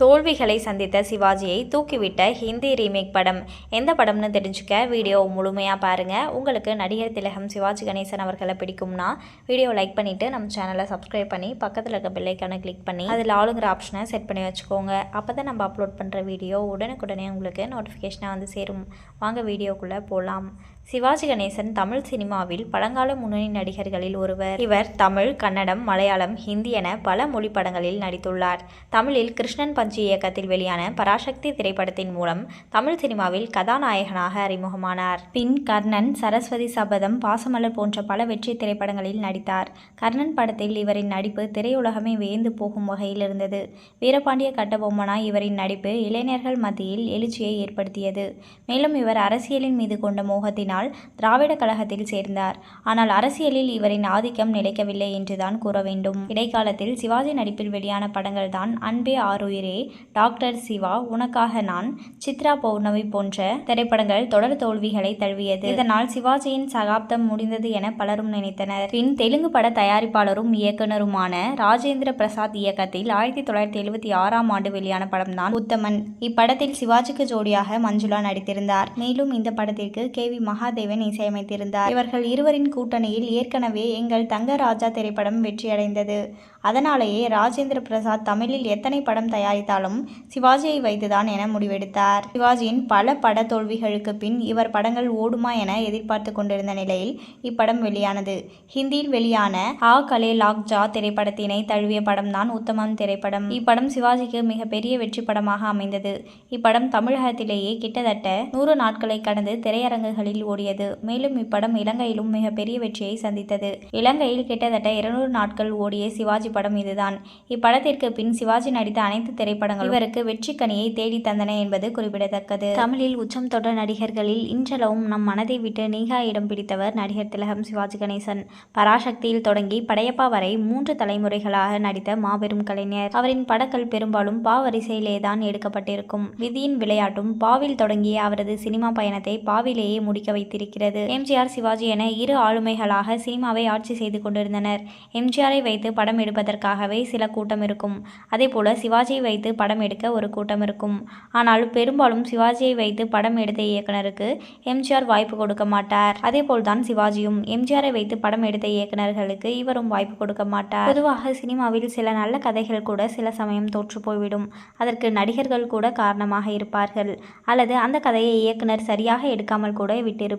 தோல்விகளை சந்தித்த சிவாஜியை தூக்கிவிட்ட ஹிந்தி ரீமேக் படம். எந்த படம்னு தெரிஞ்சுக்க வீடியோ முழுமையாக பாருங்கள் உங்களுக்கு நடிகர் திலகம் சிவாஜி கணேசன் அவர்களை பிடிக்கும்னா வீடியோ லைக் பண்ணிவிட்டு நம்ம சேனலை சப்ஸ்கிரைப் பண்ணி பக்கத்தில் இருக்க பெல்லைக்கான கிளிக் பண்ணி அதில் ஆளுங்கிற ஆப்ஷனை செட் பண்ணி வச்சுக்கோங்க. அப்போ தான் நம்ம அப்லோட் பண்ணுற வீடியோ உடனுக்குடனே உங்களுக்கு நோட்டிஃபிகேஷனாக வந்து சேரும். வாங்க வீடியோக்குள்ளே போகலாம் சிவாஜி கணேசன் தமிழ் சினிமாவில் பழங்கால முன்னணி நடிகர்களில் ஒருவர். இவர் தமிழ் கன்னடம் மலையாளம் ஹிந்தி என பல மொழி படங்களில் நடித்துள்ளார். தமிழில் கிருஷ்ணன் பஞ்சு இயக்கத்தில் வெளியான பராசக்தி திரைப்படத்தின் மூலம் தமிழ் சினிமாவில் கதாநாயகனாக அறிமுகமானார். பின் கர்ணன் சரஸ்வதி சபதம் பாசமலர் போன்ற பல வெற்றி திரைப்படங்களில் நடித்தார். கர்ணன் படத்தில் இவரின் நடிப்பு திரையுலகமே வியந்து போகும் வகையில் இருந்தது. வீரபாண்டிய கட்டபொம்மனா இவரின் நடிப்பு இளைஞர்கள் மத்தியில் எழுச்சியை ஏற்படுத்தியது. மேலும் இவர் அரசியலின் மீது கொண்ட மோகத்தினால் திராவிட கழகத்தில் சேர்ந்தார். ஆனால் அரசியலில் இவரின் ஆதிக்கம் நிலைக்கவில்லை என்றுதான் கூற வேண்டும். இடைக்காலத்தில் சிவாஜி நடிப்பில் வெளியான படங்கள் தான் அன்பே ஆறுயிரே டாக்டர் சிவா உனக்காக நான் சித்ரா பௌர்ணமி போன்ற திரைப்படங்கள் தொடர் தோல்விகளை தழுவியது. இதனால் சிவாஜியின் சகாப்தம் முடிந்தது என பலரும் நினைத்தனர். பின் தெலுங்கு பட தயாரிப்பாளரும் இயக்குனருமான ராஜேந்திர பிரசாத் இயக்கத்தில் ஆயிரத்தி தொள்ளாயிரத்தி எழுபத்தி ஆறாம் ஆண்டு வெளியான படம்தான் உத்தமன். இப்படத்தில் சிவாஜிக்கு ஜோடியாக மஞ்சுளா நடித்திருந்தார். மேலும் இந்த படத்திற்கு கே வி மகா மகாதேவன் இசையமைத்திருந்தார். இவர்கள் இருவரின் கூட்டணியில் ஏற்கனவே எங்கள் தங்க ராஜா திரைப்படம் வெற்றியடைந்தது. அதனாலேயே ராஜேந்திர பிரசாத் தமிழில் எத்தனை படம் தயாரித்தாலும் சிவாஜியை வைத்துதான் என முடிவெடுத்தார். சிவாஜியின் பல பட தோல்விகளுக்கு பின் இவர் படங்கள் ஓடுமா என எதிர்பார்த்து கொண்டிருந்த நிலையில் இப்படம் வெளியானது. ஹிந்தியில் வெளியான ஆ கலே லாக் ஜா திரைப்படத்தினை தழுவிய படம்தான் உத்தமம் திரைப்படம். இப்படம் சிவாஜிக்கு மிகப்பெரிய வெற்றி படமாக அமைந்தது. இப்படம் தமிழகத்திலேயே கிட்டத்தட்ட நூறு நாட்களை கடந்து திரையரங்குகளில் ஓடியது மேலும் இப்படம் இலங்கையிலும் மிகப்பெரிய வெற்றியை சந்தித்தது. இலங்கையில் கிட்டத்தட்ட இருநூறு நாட்கள் ஓடிய சிவாஜி படம் இதுதான். இப்படத்திற்கு பின் சிவாஜி நடித்த அனைத்து திரைப்படங்கள் இவருக்கு வெற்றி கனியை தேடி தந்தன என்பது குறிப்பிடத்தக்கது. தமிழில் உச்சம் தொட்ட நடிகர்களில் இன்றளவும் நம் மனதை விட்டு நீங்கா இடம் பிடித்தவர் நடிகர் திலகம் சிவாஜி கணேசன். பராசக்தியில் தொடங்கி படையப்பா வரை மூன்று தலைமுறைகளாக நடித்த மாபெரும் கலைஞர். அவரின் படங்கள் பெரும்பாலும் பா வரிசையிலே தான் எடுக்கப்பட்டிருக்கும். விதியின் விளையாட்டும் பாவில் தொடங்கிய அவரது சினிமா பயணத்தை பாவிலேயே முடிக்க வைத்திருக்கிறது. எம்ஜிஆர் சிவாஜி என இரு ஆளுமைகளாக சினிமாவை ஆட்சி செய்து கொண்டிருந்தனர். எம்ஜிஆரை வைத்து படம் எடுப்பதற்காகவே சில கூட்டம் இருக்கும். அதே போல சிவாஜியை வைத்து படம் எடுக்க ஒரு கூட்டம் இருக்கும். ஆனால் பெரும்பாலும் சிவாஜியை வைத்து படம் எடுத்த இயக்குனருக்கு எம்ஜிஆர் வாய்ப்பு கொடுக்க மாட்டார். அதே போல்தான் சிவாஜியும் எம்ஜிஆரை வைத்து படம் எடுத்த இயக்குனர்களுக்கு இவரும் வாய்ப்பு கொடுக்க மாட்டார். பொதுவாக சினிமாவில் சில நல்ல கதைகள் கூட சில சமயம் தோற்று போய்விடும் அதற்கு நடிகர்கள் கூட காரணமாக இருப்பார்கள். அல்லது அந்த கதையை இயக்குனர் சரியாக எடுக்காமல் கூட விட்டிருப்பார்.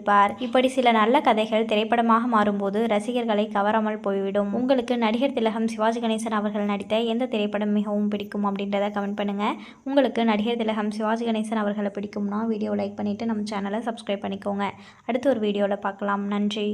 இப்படி சில நல்ல கதைகள் திரைப்படமாக மாறும்போது ரசிகர்களை கவராமல் போய்விடும். உங்களுக்கு நடிகர் திலகம் சிவாஜி கணேசன் அவர்கள் நடித்த எந்த திரைப்படம் மிகவும் பிடிக்கும் அப்படின்றத கமெண்ட் பண்ணுங்க. உங்களுக்கு நடிகர் திலகம் சிவாஜி கணேசன் அவர்களை பிடிக்கும்னா வீடியோ லைக் பண்ணிட்டு நம்ம சேனலை சப்ஸ்கிரைப் பண்ணிக்கோங்க. அடுத்து ஒரு வீடியோவில் பார்க்கலாம். நன்றி.